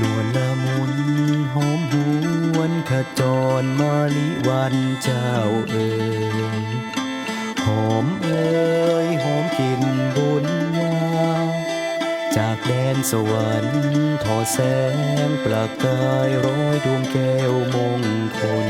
นวลละมุนหอมหวนขจรมาลิวันเจ้าเอ๋ยหอมเอ๋ยหอมกลิ่นบุญญาจากแดนสวรรค์ทอแสงประกายร้อยดวงแก้วมงคล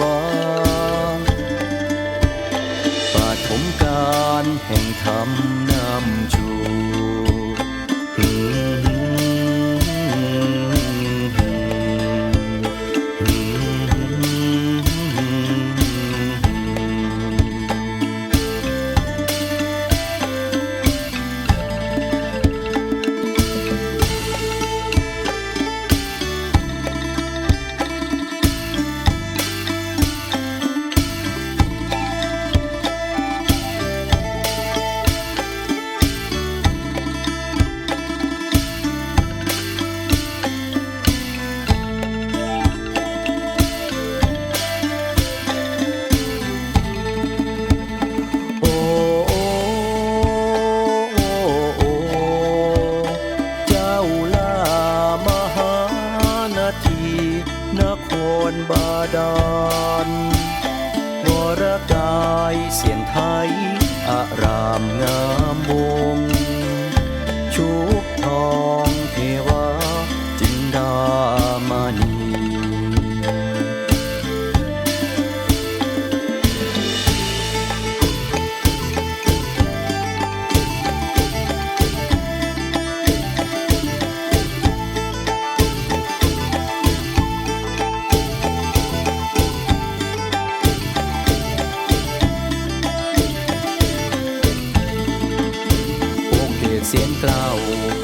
วาปฐมการแห่งธรรมนำชู ดาลวรกายเสียนไทยอารามงาม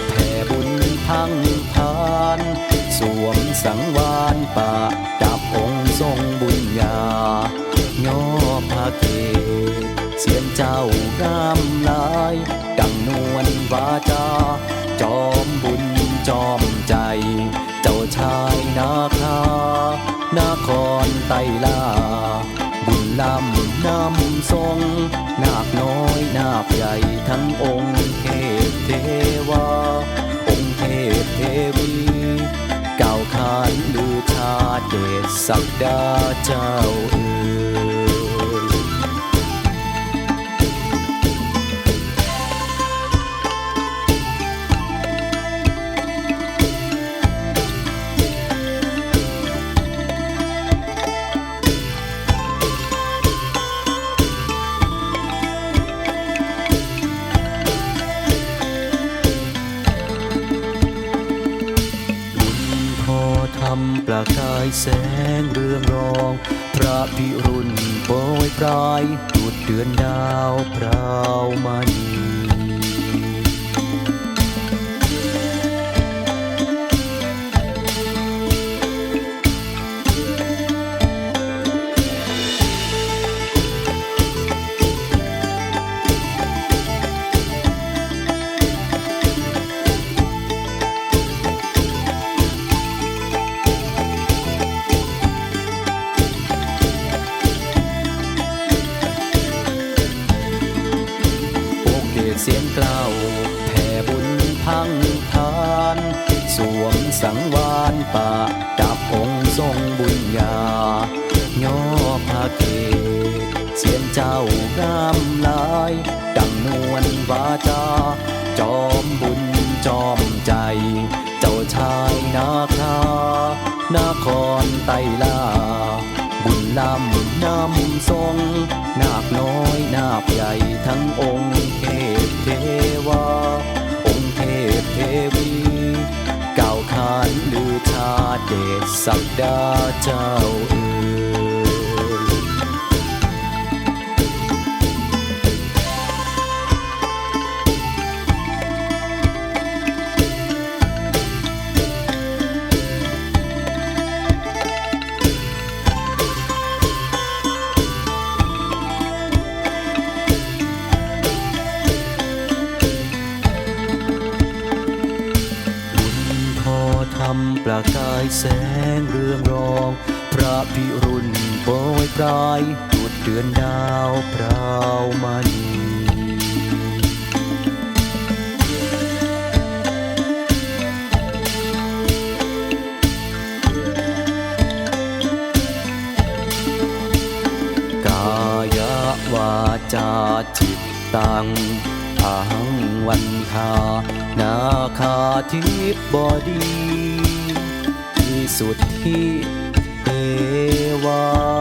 แผ่บุญพังพาน สวมสังวานป่าดับองค์ทรงบุญญา ย่อพาเกศเสียงเจ้างามลาย ดังนวลวาจา สักดาเจ้า แสงเรืองรอง พระพิรุณโปรยปลายดุดเดือนดาวพราวมา สียงกล่าวแผ่บุญพังพานสวมสังวานป่าดับองค์ทรงบุญญาย่อพาเกเสียงเจ้างามลาย ดังนวลวาจา จอมบุญจอมใจ เจ้าชายนาคานครไตลา บุญลำนำทรง นาคน้อยนาคใหญ่ทั้งองค์เท เทวา องค์เทพเทวีเก่าวขานลือชาเดชสักดาเจ้าเอายแสงเรืองรอง พระพิรุณโปรยปลายจุดเดือนดาวพราวมานีกายวาจาจิตตังอาหังวันทานาคาทิบอดี สุดที่เอวา